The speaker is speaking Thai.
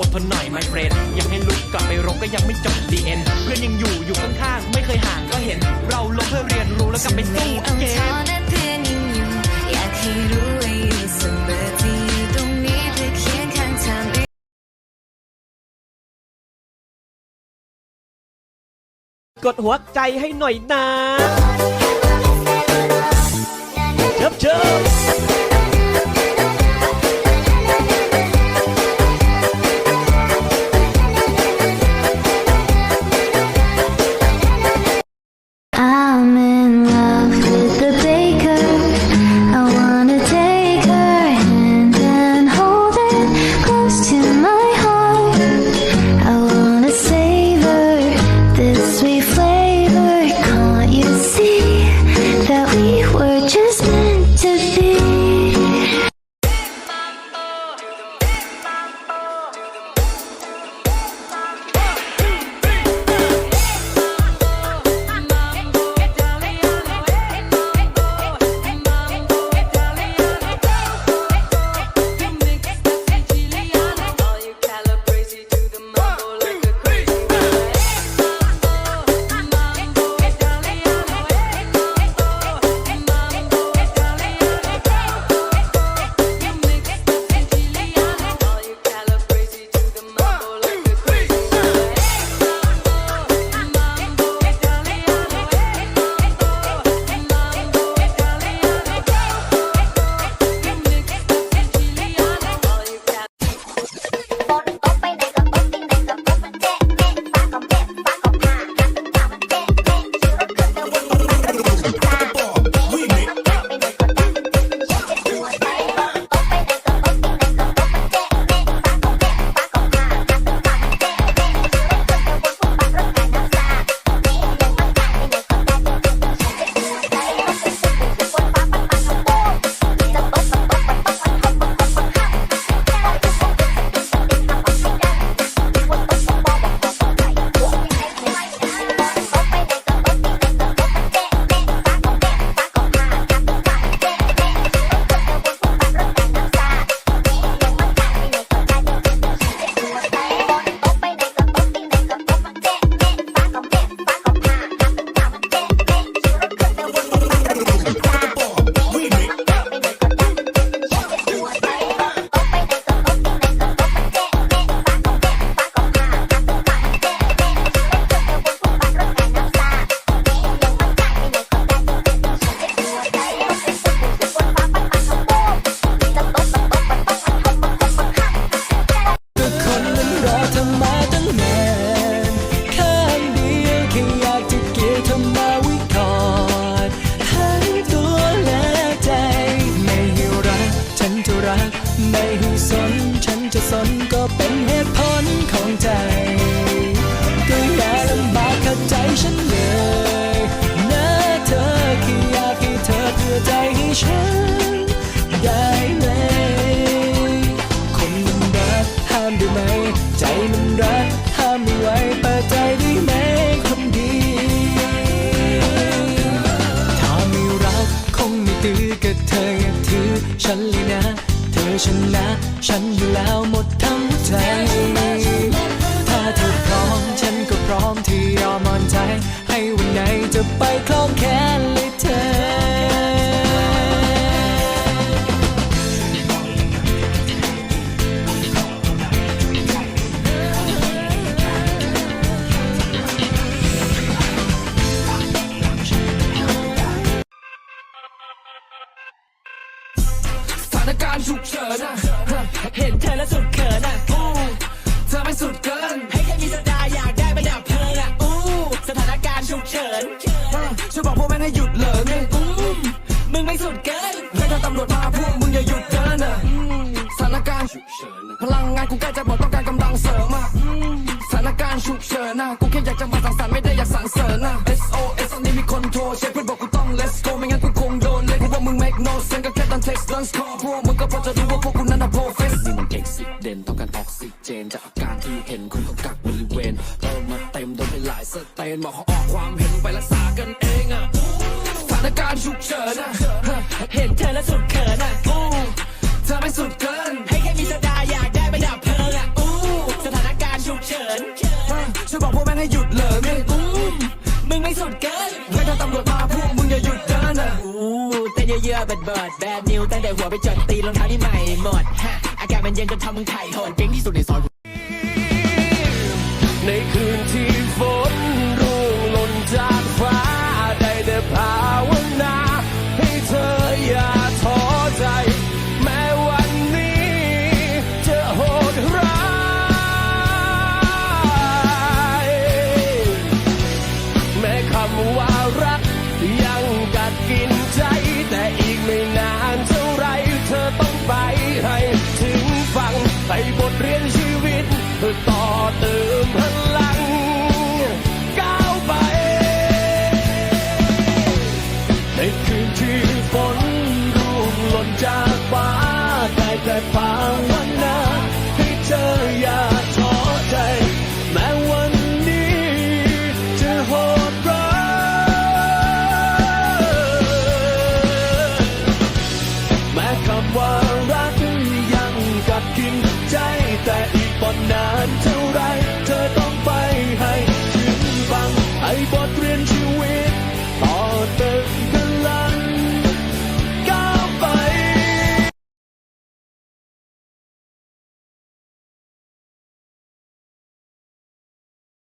อดทนหน่อย my friend อยากให้ลุกกลับไปรบก็ยังไม่จบ the end เพื่อนยังอยู่อยู่ข้างๆ ไม่เคยห่างก็เห็น เราลงเพื่อเรียนรู้แล้วกลับไปไม่สู้ต้องเกท้อมนะเพื่อนยังอยู่อยากให้รู้ว่าอยู่เสมอที่อยู่ตรงนี้เพื่อเคียงข้างทางกดหัวใจให้หน่อยนะเชิบเชิบานการณ์ฉุกเฉินอะเห็นเธอแล้วสุดเขินอะอู้เธอไม่สุดเกิน ให้แค่มีสดาอยากได้ไปดับเพลิงอะอู้สถานการณ์ฉุกเฉินช่วยบอกพวกแม่งให้หยุดเหลิงไงอู้มึงไม่สุดเกินให้ถ้าตำรวจมาพวกมึงอย่าหยุดเดินอะสถานการณ์ฉุกเฉินพลังงานกูใกล้จะหมดต้องการกำลังเสริมอะสถานการณ์ฉุกเฉินนะกูแค่อยากจะมาสังสรรค์ไม่ได้อยากสั่งเสริญนะ SOS ตอนนี้มีคนโทรเช็คเพื่อนบอกกูต้อง let's go ไม่งั้นกูคงโดนเลยกูว่ามึง make no sense ก็แค่ตอน text lunch call พวกมึงก็พอ จะรู้ว่าพวกคุณนั้นน่ะโปรเฟสนี่มันเอกซิเดนต้องการออกซิเจน จากอาการที่เห็นคุณก็กักบริเวณเติมมาเต็มโดนไปหลายสเตนบอกเขาออกความเห็นไปรักษากันเองอะสถานการณ์ฉุกเฉินอะเห็นเธอแล้วสุดเขินอะ ดแบดนิวตั้งแต่หัวไปจดตีรองเท้านี่ใหม่หมดฮะอากาศมันเย็นจนทำมึงไข่โหดเก่งที่สุดในซอย I bought Grinch.